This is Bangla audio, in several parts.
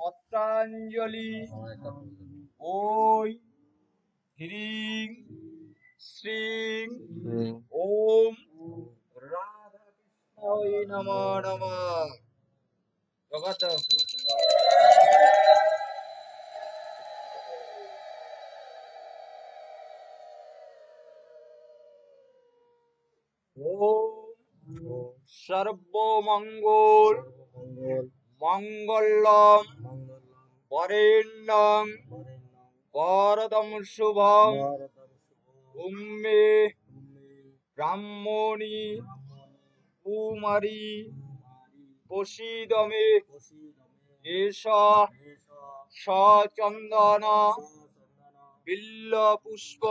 পত্রাঞ্জলি। ওই হ্রিং শ্রীং ওম রাধা কৃষ্ণায় নম নম। জগত ওম সর্বমঙ্গল মঙ্গলম বরেণ্যং বরদম শুভম, উম্মে ব্রাহ্মণী, কুমারী, প্রসীদমে এষ, সচন্দন বিল্ল পুষ্প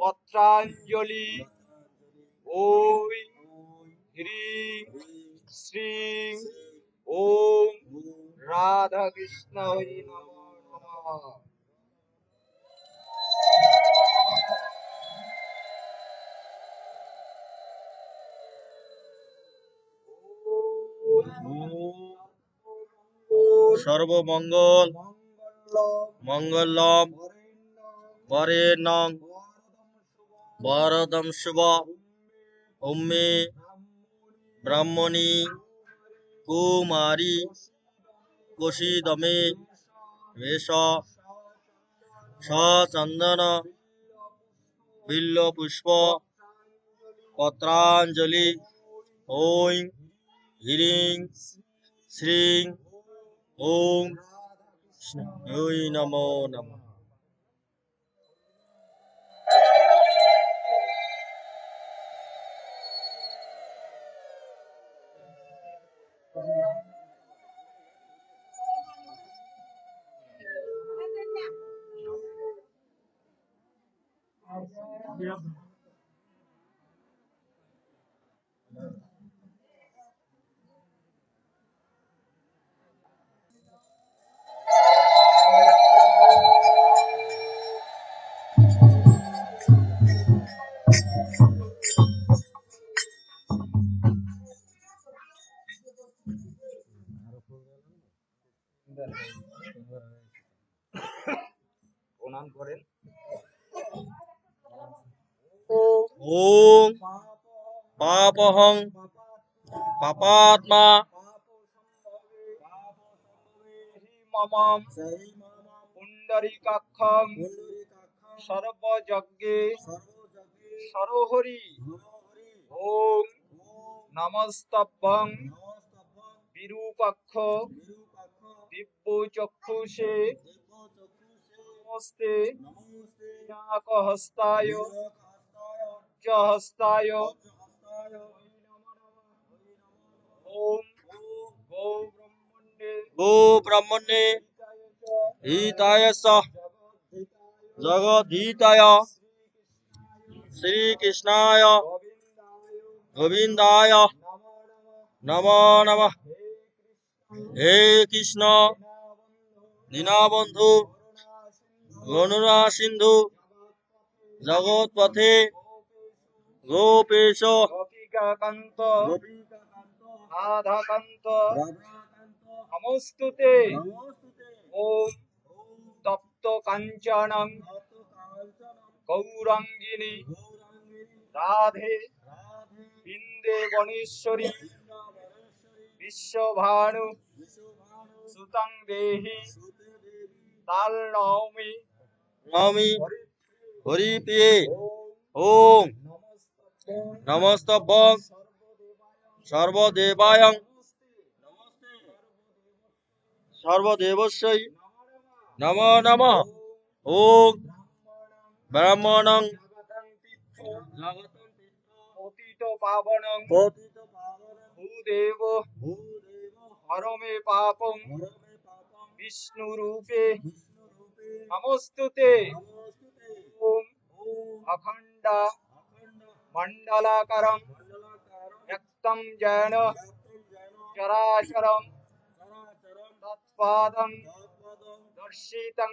পত্রাঞ্জলি ওই হ্রিং শ্রীং ওম রাধা সর্বমঙ্গল মঙ্গলম বরেণ্যং বরদম শুভ। উম্মে ব্রাহ্মণী কুমারী কোশিদমে বেশ সচন্দন বিল্লপুষ্প পত্রাঞ্জলি ঐং হ্রিং শ্রীং ওম নমো নমঃ। Yeah. পাপাত্মা। মমম। পুণ্ডরীকাক্ষং সর্বযজ্ঞে। সরোহরি। ওম বিরূপাক্ষ। দিব্য চক্ষুষে নমস্তে হস্তায় গো ব্রহ্মণ্যে হিতায় স জগদ্ধিতায় শ্রীকৃষ্ণায় গোবিন্দায় নমো নমঃ হে কৃষ্ণ দীনবন্ধু গণুরা সিন্ধু জগৎপথে গোপেশ গোপিকাকান্ত রাধাকান্ত। নমস্তুতে। ওম তপ্ত কাঞ্চনং গৌরাঙ্গিনী। রাধে। বৃন্দে গণেশ্বরী বিশ্বভানু। সুতং দেহি। তাল নৌমি নমি হরিপ্রিয়ে ওম। ওম। নমস্তভ্যং সর্বদেবায়ং। সর্বদেবস্যৈ। নমো নমঃ। ওম ব্রাহ্মণং। পতিত পাবনং। ভূদেব। হরমে পাপং। বিষ্ণু রূপে নমস্তুতে। ওম। অখণ্ড। মণ্ডলাকারং तम जैन चराचर तत्पादम दर्शितं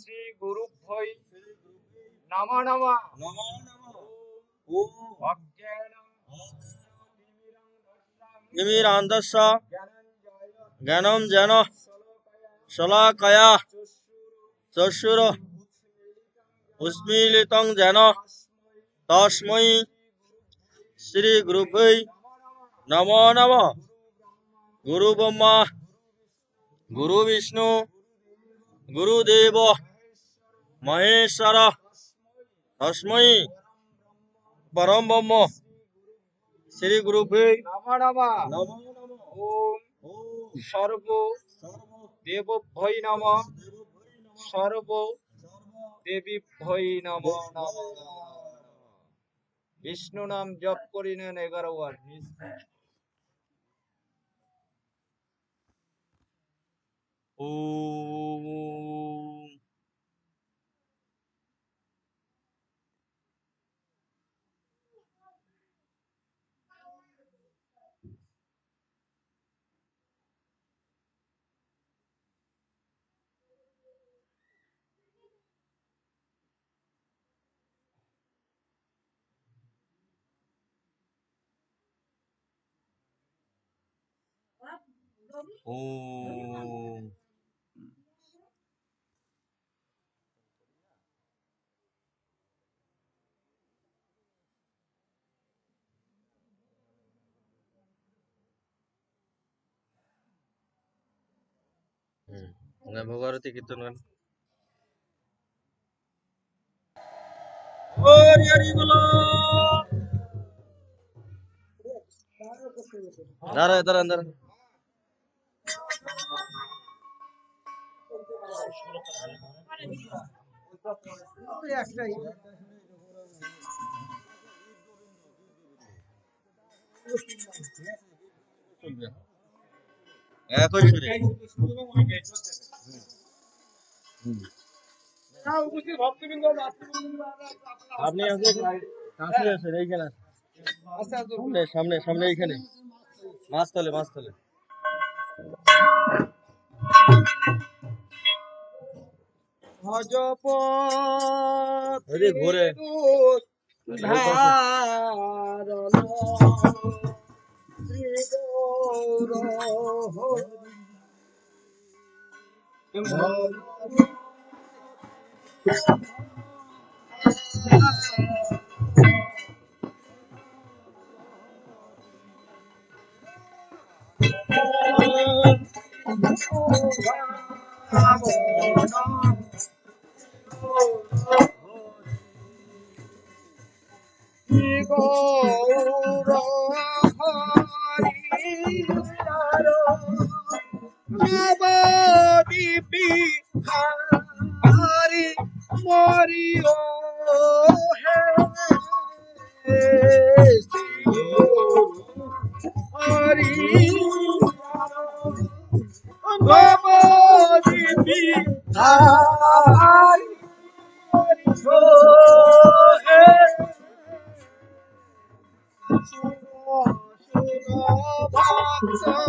श्री गुरुभ्यै नम नम। ज्ञानम जन शलाकया चक्षुर जन তস্मै শ্রী গুরুভৈ নম নম। গুরু ব্রহ্মা গুরু বিষ্ণু গুরুদেব মহেশ্বর তস্मै পরম ব্রহ্ম। শ্রী গুরুভৈ নম নম। ওম সর্ব দেবভ্যৈ নম। সর্ব দেবীভ্যৈ নম। নম। বিষ্ণু নাম জপ করি নেন এগারো বার ওম ওম হুম ভগবতী কীর্তন গান হরি হরি বলো দাঁড়ান দাঁড়ান আপনি আসলে এইখানে সামনে সামনে সামনে এইখানে। মাছ তলে মাছ তলে। ওই ঘুরে। ধারণ গৌর শ্রী গৌর হরি নবদীপি হরি মরিও হে হরি নবদীপি হরি That's.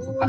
快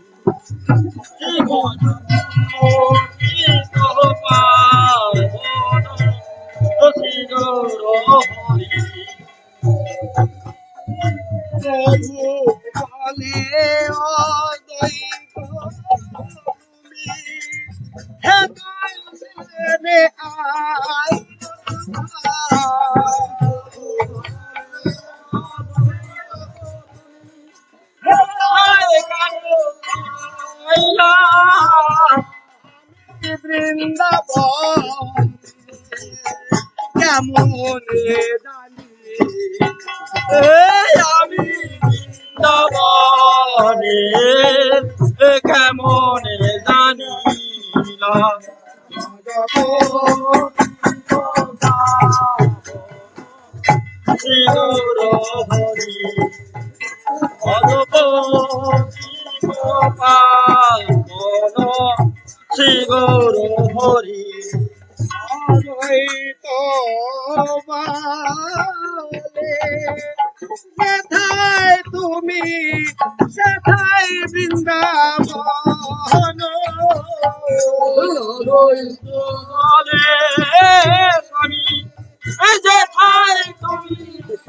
গোপাল শিব হরি সেথায় তুমি সেথায় বৃন্দাবন স্বামী যেথায় তুমি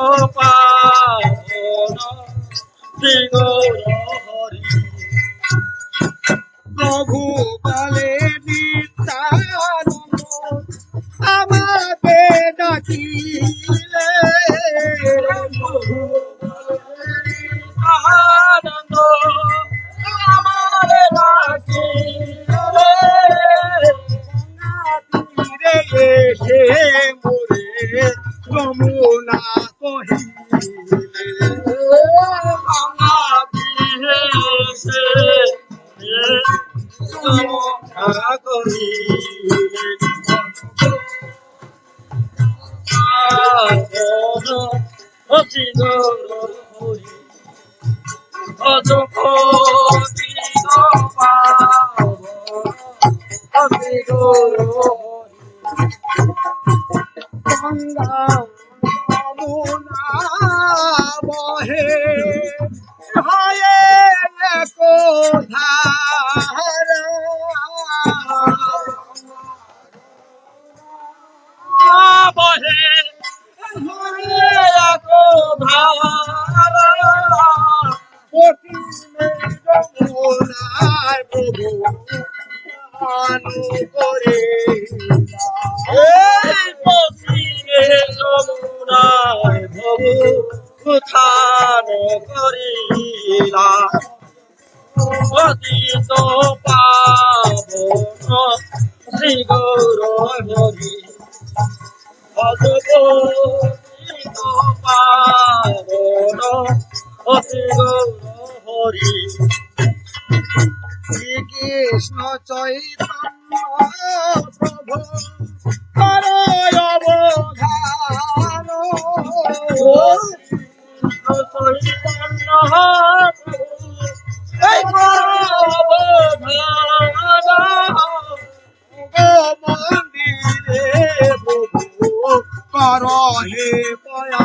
oh, oh, oh, oh, Gour Hari চন্দা হরি শ্রীকৃষ্ণ চৈতন্য প্রভু হরে অবধান চৈতন্য কর হে পয়া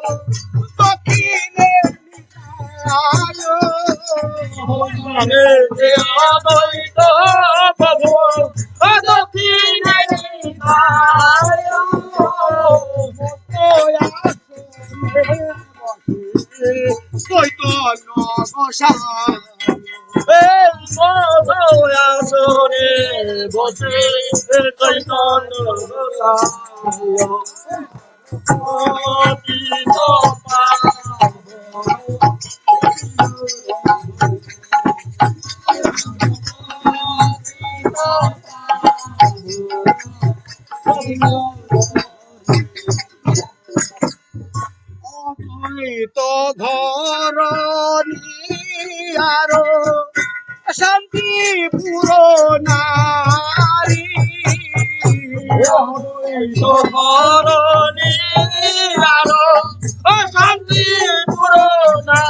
Amen. ধরণী আরও শান্তি পুরোনা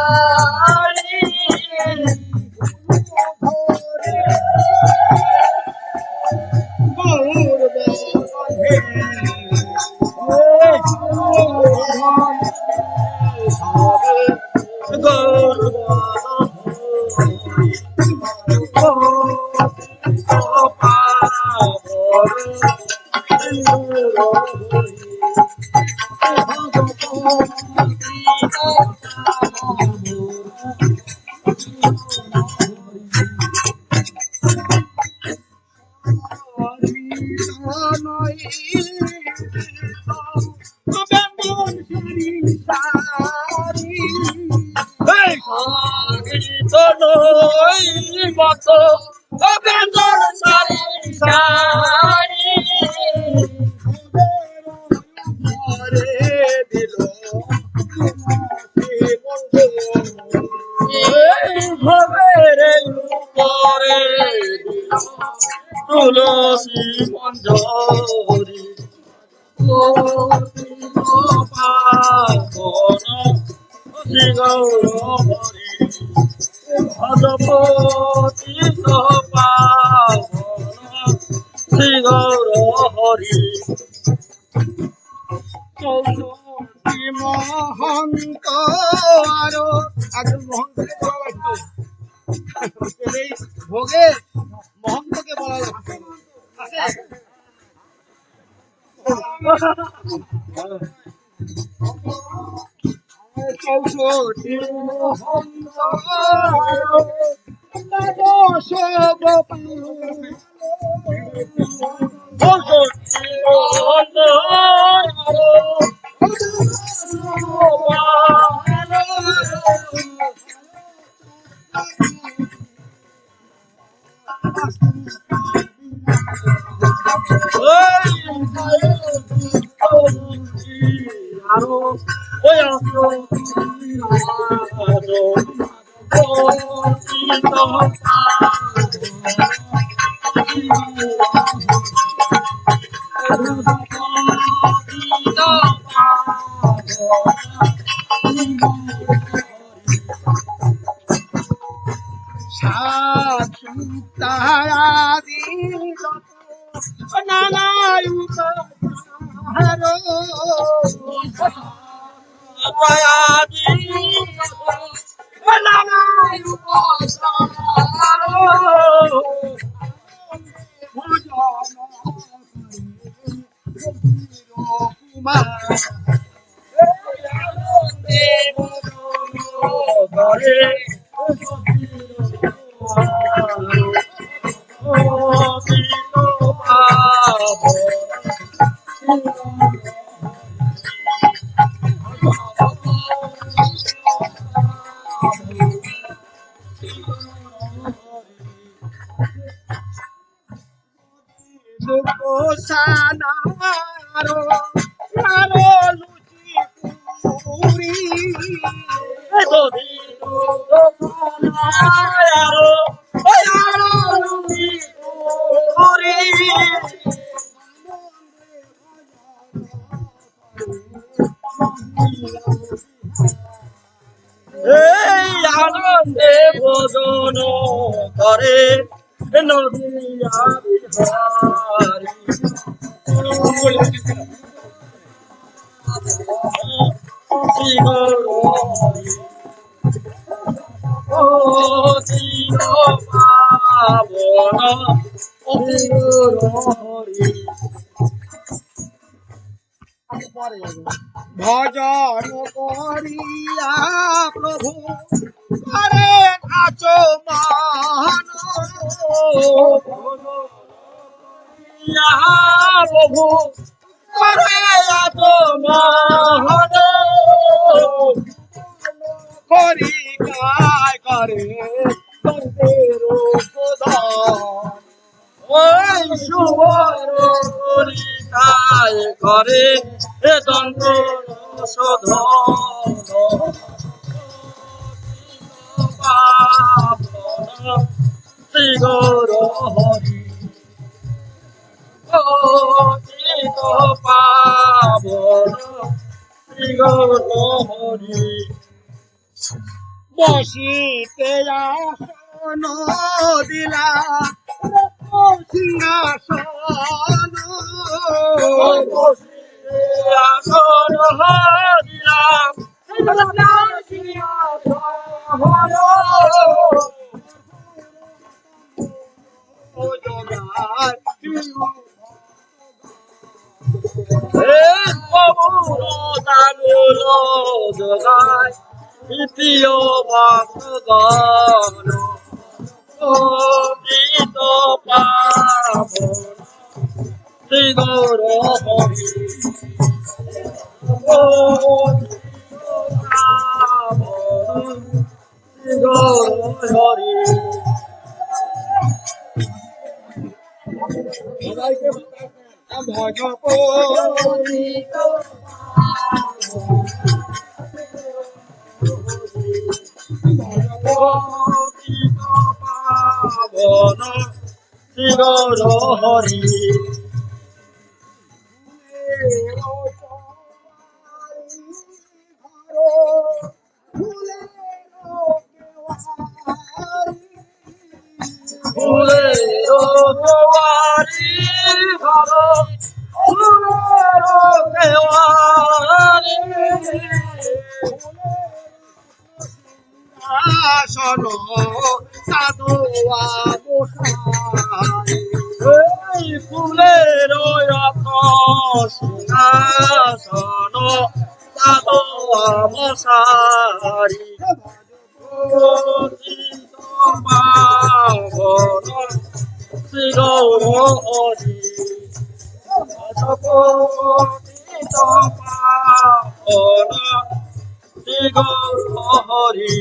Oh, God. Hare এই আনন্দে ভোজন করে নদিয়া বিহারি ভজন করিয়া প্রভু আরে নাচো মান প্রভু করে কায় করে তন্তের প্রদান করিতায় করে এ দন্ত শোধন শ্রী গৌর হরি। পাবন শ্রী গৌর হরি। বসিতে দিলা সিংহাসন আসন হরিরাম দ্বিতীয় ভক্তগণ অতীত পাবন শ্রী গৌর হরি শ্রী গৌর হরি অতীত পাবন শ্রী গৌর হরি ফুলের দুয়ারি ঘর ফুলের দেওয়ারি আসন সাধুয়া এই ফুলের সিংহাসন সাদ মশারি পাবন শ্রী গৌর হরি অতীত পাবন শ্রী গৌর হরি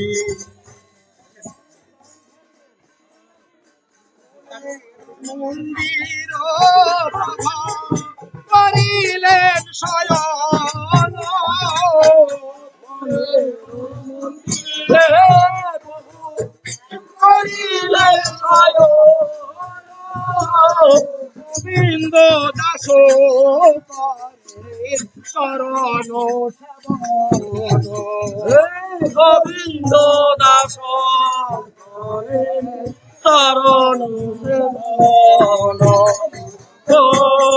মন্দির করিলেন শয়ন করিলে গোবিন্দ দাস শরণ গোবিন্দ দাস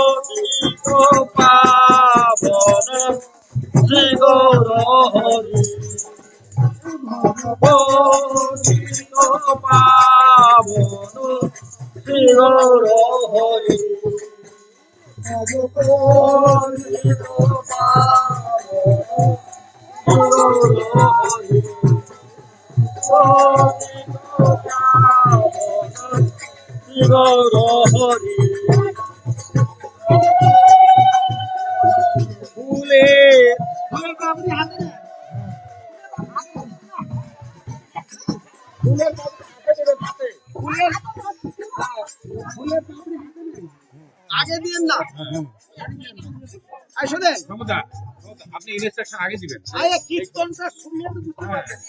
অতীত পাবন শ্রী গৌর হরি পাবন শ্রী গৌর হরি পাবন গৌর হরি হরি ফুলে। আগে দিয়েন না। শোনেন। আপনি ইনস্ট্রাকশন আগে দিবেন। আরে কীর্তনটা শুনলে তো বুঝতে পারবেন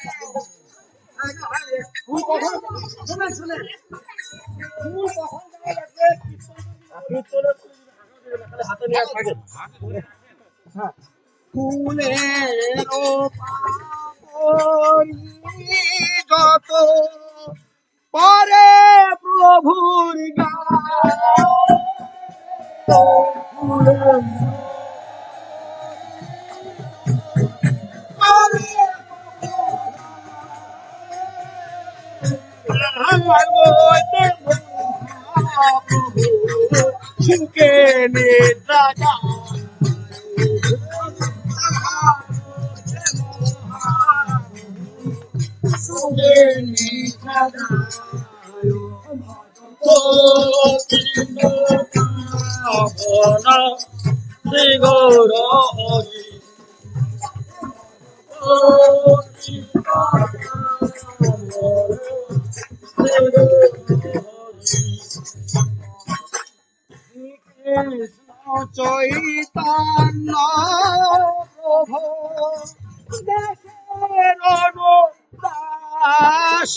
ফুলের পাপড়ি যত পরে প্রভুর সুখে নিদ্রা সুখে নিদ্রা শ্রী গৌর হরি চৈতন্য প্রভু দেশের দাস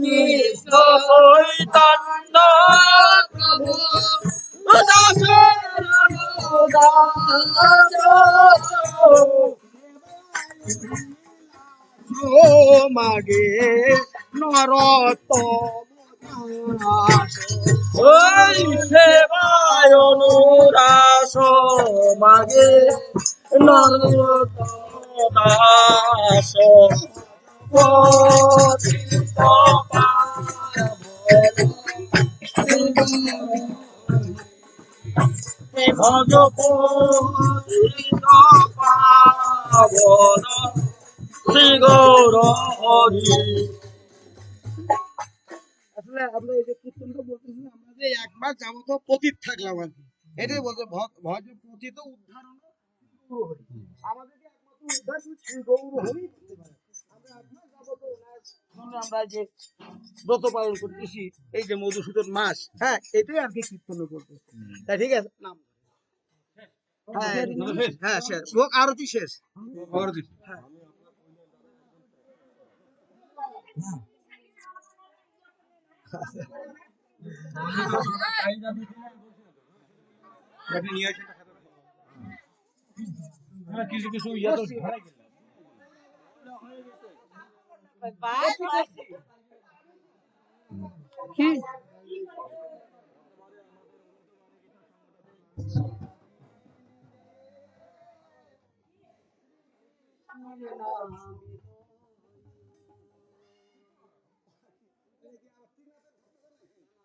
কৃষ্ণ চৈতন্য প্রভু মাগে নরতম ওই সেবায় অনুরাস মাগে নরতম দাস পতিত পাবন ভজ পাবন শ্রী গৌর হরি আসলে আমরা এই যে কীর্তনটা বলতেছি আমরা যে একবার যাবত পতিত থাকলাম আর কি। এটাই বলতে ভজ পতিত উদ্ধারণ আমাদেরকে একমাত্র উদ্ধার শ্রী গৌর হরি করতে পারে। আমরা একবার যাবত ওনার জন্য আমরা যে ব্রত পালন করতেছি এই যে মধুসূদন মাস হ্যাঁ এটাই আর কি কীর্তন করতে। তাই ঠিক আছে নাম। হ্যাঁ হ্যাঁ শেষ। ভোগ আরতি শেষ। হ্যাঁ, কিছু কিছু ইয়া তো ধরাই গেল। কি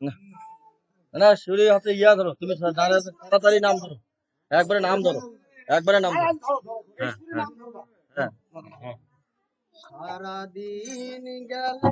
না। শুরু হাতে ইয়া ধরো, তুমি তাড়াতাড়ি নাম ধরো। একবারে নাম ধরো, একবারে নাম ধরো। হ্যাঁ হ্যাঁ হ্যাঁ। সারাদিন সারাদিন গেলে